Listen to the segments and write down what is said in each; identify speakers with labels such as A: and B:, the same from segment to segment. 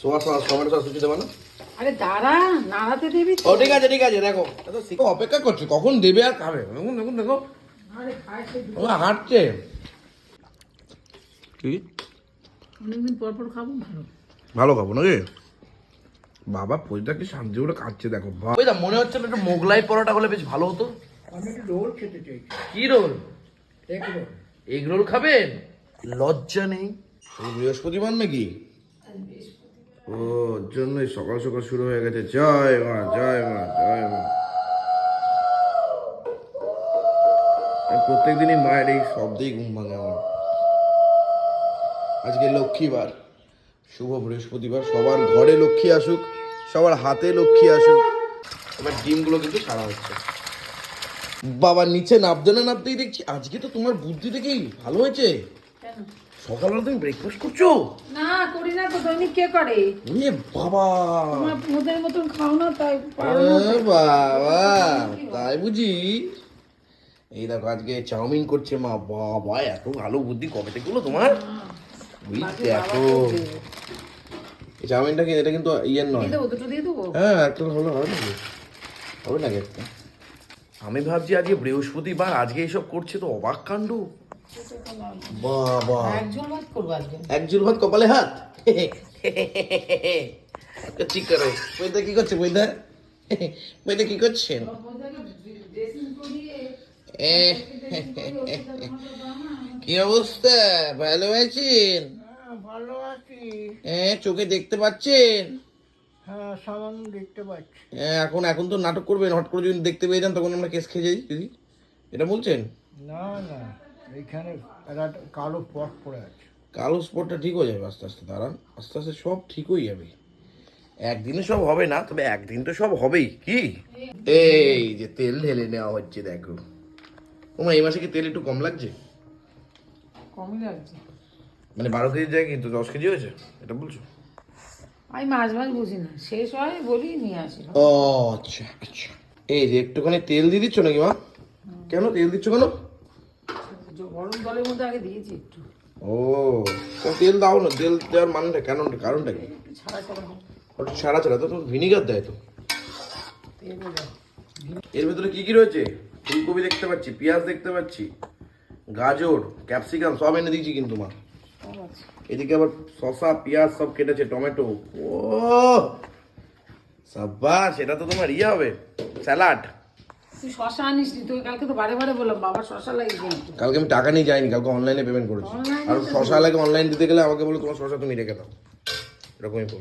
A: সোয়া sauce tomato sauce কিছু দেবো না
B: আরে দাঁড়া নাড়াতে দিবি।
A: ও ঠিক আছে ঠিক আছে দেখো। অপেক্ষা করছ কখন দেবে আর খাবে দেখুন দেখুন দেখো। ওরা হাঁটছে। কি?
B: অনেকদিন পর পর খাব ভালো।
A: ভালো খাব নাকি? বাবা পয়সা কি শান্তি করে কাটছে দেখো মনে হচ্ছে না একটু মোগলাই পরোটা হলে বেশ ভালো হতো।
B: আমি একটু রোল খেতে চাই।
A: কি রোল?
B: এক রোল।
A: এগ রোল খাবেন? লজ্জা নেই। এই বৃহস্পতিবার নাকি ও ওর জন্যই সকাল সকাল শুরু হয়ে গেছে। জয় মা জয় মা জয় মা। প্রত্যেক দিনই মায়ের এই শব্দেই ঘুম ভাঙে আমার। আজকে লক্ষ্মীবার শুভ বৃহস্পতিবার সবার ঘরে লক্ষ্মী আসুক সবার হাতে লক্ষ্মী আসুক এবার ডিমগুলো কিন্তু ছাড়া হচ্ছে। বাবা নিচে নাবতে না নাবতেই দেখছি। আজকে তো তোমার বুদ্ধি দেখেই ভালো হয়েছে। সকালবেলা তুমি ব্রেকফাস্ট করছ?
B: না তো দৈনিক কে করে।
A: ওরে বাবা।
B: তোমার মোদের মতন খাও না তাই না।
A: বাবা বুঝি? এই দেখো আজকে চাউমিন করছে মা বাবা এত ভালো বুদ্ধি কবে থেকে হলো তোমার? দেখো এই চাউমিনটা কি এটা কিন্তু ইয়ের নয়। হ্যাঁ একটা হলে হবে নাকি? হবে নাকি? একটা আমি ভাবছি আজকে বৃহস্পতিবার আজকে এসব করছে তো অবাক কাণ্ড। বাবা।
B: ভাত
A: এক জুল ভাত কপালে হাত? ঠিক করে। বইদা কি করছে বইদা বইদা কি করছেন এ, কি অবস্থা? ভালো আছেন?
C: ভালো আছি।
A: হ্যাঁ চোখে দেখতে পাচ্ছেন?
C: হ্যাঁ সামান্য দেখতে পাচ্ছি।
A: হ্যাঁ, এখন এখন তো নাটক করবেন। হট করে যদি দেখতে পেয়ে যান তখন আমরা কেস খেয়ে যাই দিদি। এটা বলছেন?
C: না না। এইখানে একটা কালো পট পড়ে আছে।
A: কালো স্পটটা ঠিক হয়ে যাবে আস্তে আস্তে দাঁড়ান। আস্তে আস্তে সব ঠিক হয়ে যাবে। একদিনে সব হবে না তবে একদিন তো সব হবেই কি? এই যে তেল ঢেলে নেওয়া হচ্ছে দেখো। ওমা এই মাসে কি তেল একটু কম লাগছে?
B: কমই লাগছে।
A: মানে বারো কেজি যায় কিন্তু দশ কেজি হয়েছে এটা বলছো?
B: আমি মাছ মাছ বুঝি না শেষ হয় বলি নিয়ে আসি।
A: ও আচ্ছা আচ্ছা। এই যে একটুখানি তেল দিয়ে দিচ্ছ নাকি মা? কেন তেল দিচ্ছ কেন?
B: গরম জলের মধ্যে আগে দিয়েছি একটু।
A: ও তেল দাও না তেল দেওয়ার মানেটা কেন কারণটা কি?
B: ছাড়া ছাড়া
A: ওটা ছাড়া ছাড়া তো তো ভিনিগার দেয় তো। এর ভেতরে কি কি রয়েছে? ফুলকপি দেখতে পাচ্ছি পেঁয়াজ দেখতে পাচ্ছি গাজর ক্যাপসিকাম সব এনে দিয়েছি কিন্তু মা। এদিকে আবার শসা পেঁয়াজ সব কেটেছে টমেটো। ও সাব্বাস এটা তো তোমার ইয়ে হবে স্যালাড।
B: তুই শশা আনিস নি তুই কালকে তো বারে বারে বললাম বাবা শশা
A: কালকে আমি টাকা নিয়ে যাইনি কালকে অনলাইনে পেমেন্ট করেছি। আর শসা লাগে অনলাইন দিতে গেলে আমাকে বলে তোমার শসা তুমি রেখে দাও। এরকমই যে।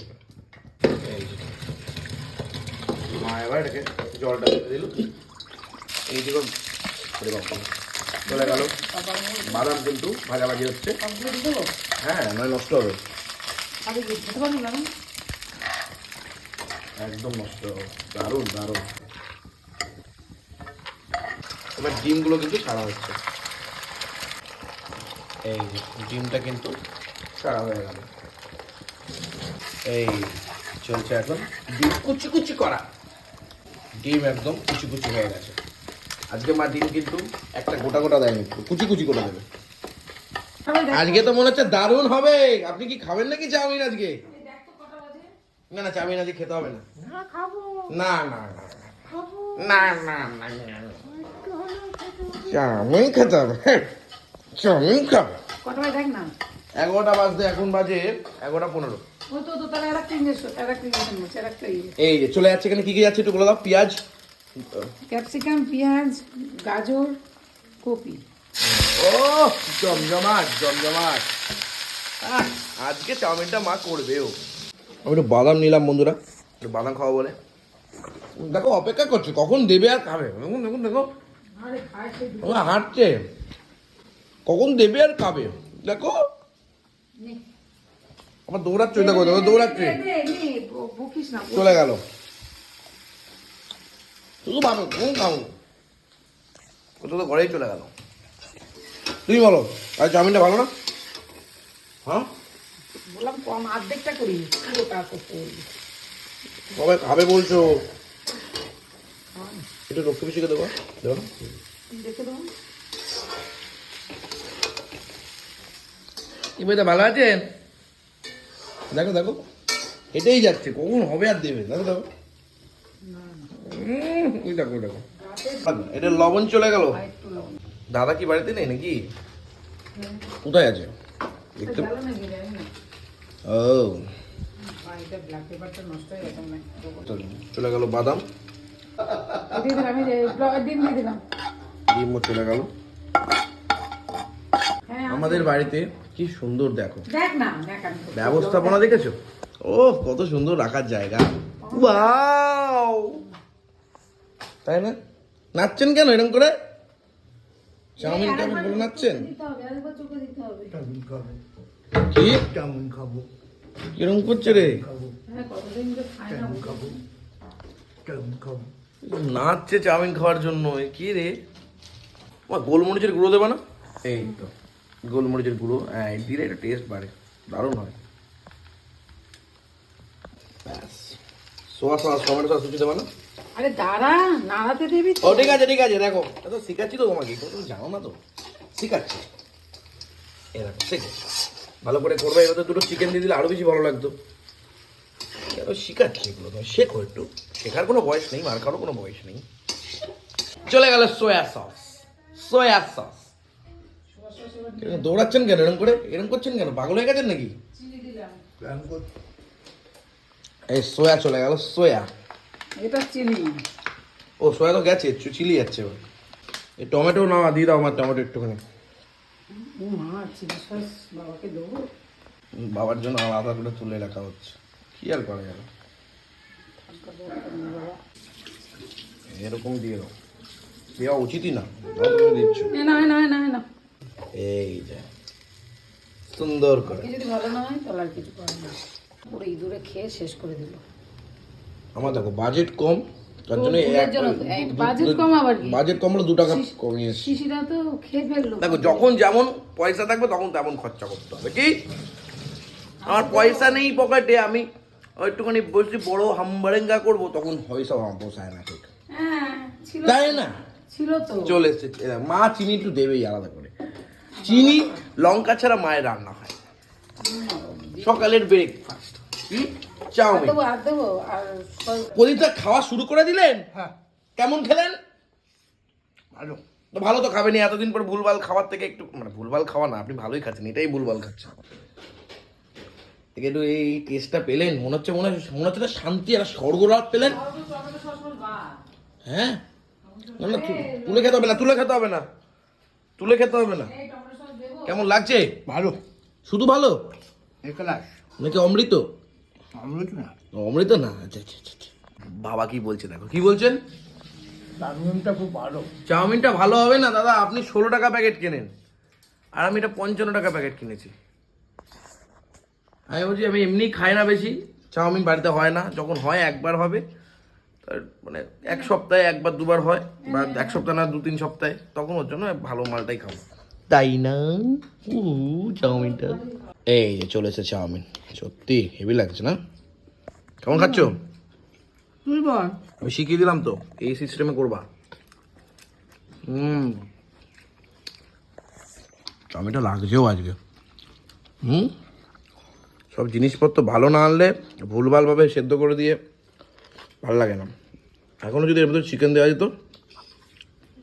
A: মা এবার এটাকে জলটা দিয়ে দিল। এই দিকে চলে গেল। বাদাম কিন্তু ভাজাভাজি হচ্ছে। হ্যাঁ নয় নষ্ট হবে। একদম নষ্ট হবে। দারুণ দারুণ। এবার ডিমগুলো কিন্তু ছাড়া হচ্ছে এই ডিমটা কিন্তু ছাড়া হয়ে গেল এই চলছে এখন ডিম কুচি কুচি করা ডিম একদম কুচি কুচি হয়ে গেছে আজকে মা ডিম কিন্তু একটা গোটা গোটা দেয়নি কুচি কুচি করে দেবে আজকে তো মনে হচ্ছে দারুণ হবে আপনি কি খাবেন নাকি চাউমিন আজকে না না চাউমিন আজকে খেতে হবে না
C: না
A: না না না না না না না
C: একটু হলেও খেতে হবে।
A: চাউমিন খেতে হবে হ্যাঁ, চাউমিন খাবে।
B: কটা ভাই দেখ না?
A: এগারোটা বাজতে এখন বাজে এগারোটা পনেরো।
B: আর একটা ইয়ে
A: এই যে চলে যাচ্ছে এখানে কি কি যাচ্ছে একটু বলে দাও পেঁয়াজ?
B: ক্যাপসিকাম পেঁয়াজ গাজর কপি।
A: ও জমজমাট জমজমাট। আজকে চাউমিনটা মা করবেও। আমি একটু বাদাম নিলাম বন্ধুরা। একটু বাদাম খাওয়া বলে। দেখো অপেক্ষা করছে কখন দেবে আর খাবে? দেখুন দেখুন দেখো ওরা হাঁটছে। কখন দেবে আর খাবে? দেখো। আমার দৌড়াচ্ছে দেখো দেখো দৌড়াচ্ছে। চলে গেল। শুধু ভালো কোন খাব ওটা তো ঘরেই চলে গেল। তুমি বলো আর চাউমিনটা ভালো না? হ্যাঁ?
B: বললাম কম অর্ধেকটা করি। পুরোটা করতে
A: কবে খাবে বলছো? একটু রক্ত পিছিয়ে দেবো। দেবো না
B: দেখে
A: কি বলতে ভালো আছেন দেখো দেখো। এটাই যাচ্ছে কখন হবে আর দেবে? দেখো দেখো। ওই দেখো দেখো। এটা লবণ চলে গেল। দাদা কি বাড়িতে নেই নাকি? কোথায় আছে? দেখতে ও।
B: হয়ে হয়
A: চলে গেল বাদাম।
B: দিয়ে দিলাম এই যে ডিম দিয়ে দিলাম।
A: ডিমও চলে গেল
B: হ্যাঁ
A: আমাদের বাড়িতে কি সুন্দর দেখো।
B: না
A: ব্যবস্থাপনা দেখেছ? ও কত সুন্দর রাখার জায়গা। ওয়াও! তাই না? নাচছেন কেন এরকম করে? চাউমিন টাউমিন করে নাচছেন? কি?
C: চাউমিন খাব।
A: কিরম করছে রে?
C: খাব।
B: হ্যাঁ কতদিন
C: খাব। খাব।
A: নাচছে চাউমিন খাওয়ার জন্য কি রে? মা গোলমরিচের গুঁড়ো দেবে না? এই তো। গোলমরিচের গুঁড়ো হ্যাঁ দিলে একটা টেস্ট বাড়ে দারুণ হয়। ব্যাস। সোয়া সস টমেটো সস কিছু দেবে না?
B: আরে দাঁড়া নাড়াতে দিবি তো।
A: ও ঠিক আছে ঠিক আছে দেখো এত শিখাচ্ছি তো তোমাকে তুমি জানো না তো শিখাচ্ছি। এ দেখো শেখো। ভালো করে করবে এবার তো দুটো চিকেন দিয়ে দিলে আরও বেশি ভালো লাগতো। এত শিখাচ্ছি এগুলো তুমি শেখো একটু। শেখার কোনো বয়স নেই মার খাওয়ারও কোনো বয়স নেই। চলে গেল সোয়া সস সোয়া সস দৌড়াচ্ছেন কেন এরকম করে এরকম করছেন কেন? পাগল হয়ে গেছেন নাকি? এই সোয়া চলে গেল সোয়া
B: এটা চিনি।
A: ও সোয়া তো গেছে চু- চিলি যাচ্ছে এবার। এই টমেটো না দিয়ে দাও আমার টমেটো একটুখানি।
B: চিলি
A: বাবার জন্য আলাদা করে তুলে রাখা হচ্ছে। কি আর করা যাবে? এরকম দিয়ে দাও। দেওয়া উচিতই না তুমি দিচ্ছ।
B: না না না না
A: এই যে সুন্দর করে।
B: যদি ভালো না হয় তাহলে আর কিছু করার না পুরো ইঁদুরে খেয়ে শেষ করে দিল।
A: আমার দেখো বাজেট কম তার জন্য দু-
B: কম আবার কি?
A: বাজেট কম হলো দু টাকা কমিয়েছি
B: শিশিরা তো খেয়ে ফেলল।
A: দেখো যখন যেমন পয়সা থাকবে তখন তেমন খরচা করতে হবে কি? আমার পয়সা নেই পকেটে আমি একটুখানি বসে বড় হামবারেঙ্গা করব তখন পয়সা আমার পোষায় না ঠিক।
B: হ্যাঁ ছিল
A: তাই না?
B: ছিল তো।
A: চলে এসেছে। মা চিনি একটু দেবেই আলাদা করে। চিনি লঙ্কা ছাড়া মায়ের রান্না হয়। সকালের ব্রেকফাস্ট চাউমিন।
B: দেবো আর দেবো আর সব-
A: প্রদীপটা খাওয়া শুরু করে দিলেন?
C: হ্যাঁ।
A: কেমন খেলেন?
C: ভালো।
A: তো ভালো তো খাবেনি এতদিন পর ভুলভাল খাওয়ার থেকে একটু মানে ভুলভাল খাওয়া না আপনি ভালোই খাচ্ছেন এটাই ভুলভাল খাচ্ছেন। একটু এই কেসটা পেলেন মনে হচ্ছে মনে হচ্ছে মনে হচ্ছে শান্তি আর স্বর্গরাত পেলেন। হ্যাঁ? না না তুলে খেতে হবে না তুলে খেতে হবে না। তুলে খেতে হবে না। কেমন লাগছে?
C: ভালো।
A: শুধু ভালো? নাকি অমৃত?
C: অমৃত না।
A: অমৃত না? আচ্ছা আচ্ছা আচ্ছা, আচ্ছা। বাবা কি বলছে দেখো কি বলছেন?
C: চাউমিনটা খুব ভালো।
A: চাউমিনটা ভালো হবে না দাদা। আপনি ষোলো টাকা প্যাকেট কেনেন। আর আমি এটা পঞ্চান্ন টাকা প্যাকেট কিনেছি। আমি বলছি আমি এমনি খাই না বেশি। চাউমিন বাড়িতে হয় না। যখন হয় একবার হবে। মানে এক সপ্তাহে একবার দুবার হয়। বা এক সপ্তাহ না দু তিন সপ্তাহে। তখন ওর জন্য ভালো মালটাই খাব। তাই না? উ চাউমিনটা। এই যে চলে এসেছে চাউমিন। সত্যি হেভি লাগছে না? কেমন খাচ্ছ?
B: তুই বল।
A: আমি শিখিয়ে দিলাম তো এই সিস্টেমে করবা। হুম। টমেটো লাগছেও আজকে। হুম? সব জিনিসপত্র ভালো না আনলে ভুলভালভাবে সেদ্ধ করে দিয়ে ভালো লাগে না। এখনও যদি এর ভিতরে চিকেন দেওয়া যেত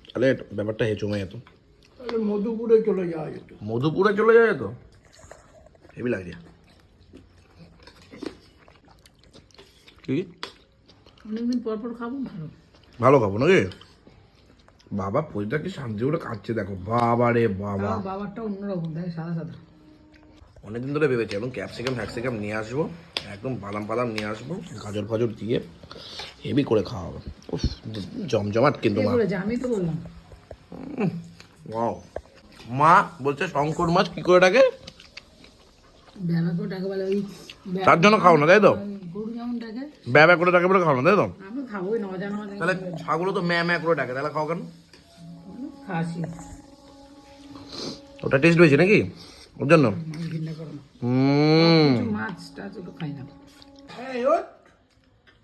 A: তাহলে ব্যাপারটা হেঁচমে যেত।
C: তাহলে মধুপুরে চলে যাওয়া যেত।
A: মধুপুরে চলে যায় তো হেভি লাগছে। কি?
B: অনেকদিন পর পর খাব ভালো
A: ভালো খাব নাকি? বাবা পরিটা কি শান্তি করে কাটছে দেখো। বাবা। রে বাবা
B: বাবারটা অন্যরকম তাই সাদা সাদা।
A: অনেকদিন ধরে ভেবেছি এবং ক্যাপসিকাম ফ্যাক্সিকাম নিয়ে আসব একদম বাদাম বাদাম নিয়ে আসব গাজর ফাজর দিয়ে হেভি করে খাওয়া হবে। উফ, জমজমাট কিন্তু মা।
B: আমি তো বললাম।
A: ওয়াও মা বলছে শঙ্কর মাছ কি করে ডাকে? তার জন্য খাও না তাই তো?
B: ডাকে।
A: ব্যবা করে ডাকে বলে খাও না তাই তো? তাহলে ছাগলও তো ম্যা ম্যা করে ডাকে তাহলে খাও কেন? ওটা টেস্ট হয়েছে নাকি? ওর জন্য?
B: আমি ঘৃণা করো না
A: হুম।
B: মাছ টাছ ওগুলো খাই না
C: এই ওট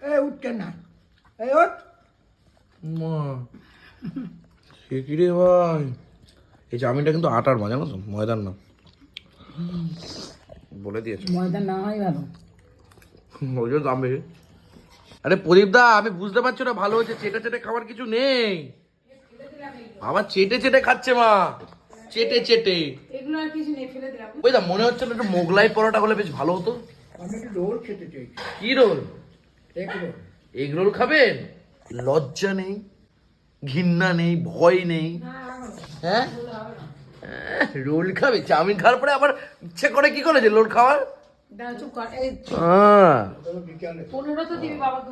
C: এই উঠছে না? এই ওট
A: মা সে কি রে ভাই? এই চাউমিনটা কিন্তু আটার মা জানো তো? ময়দার না। বলে দিয়েছে।
B: ময়দা না হয় ভালো।
A: ওই জন্য দাম বেশি। আরে প্রদীপ দা আমি বুঝতে পারছি না ভালো হচ্ছে চেটে চেটে খাবার কিছু নেই। বাবা চেটে চেটে খাচ্ছে মা। চেটে চেটে।
B: এগুলো আর কিছু নেই ফেলে দিলাম।
A: ওই দা মনে হচ্ছে না একটু মোগলাই পরোটা হলে বেশ ভালো হতো।
C: আমি একটু রোল খেতে চাইছি।
A: কি রোল?
C: এক রোল।
A: এগ রোল খাবেন? লজ্জা নেই ঘৃণা নেই ভয় নেই। হ্যাঁ? আহ, রোল খাবে চাউমিন খাওয়ার পরে আবার ইচ্ছে করে কি করে যে রোল খাওয়ার?
C: বিকালে।
B: পনেরো তো দিবি বাবাকে।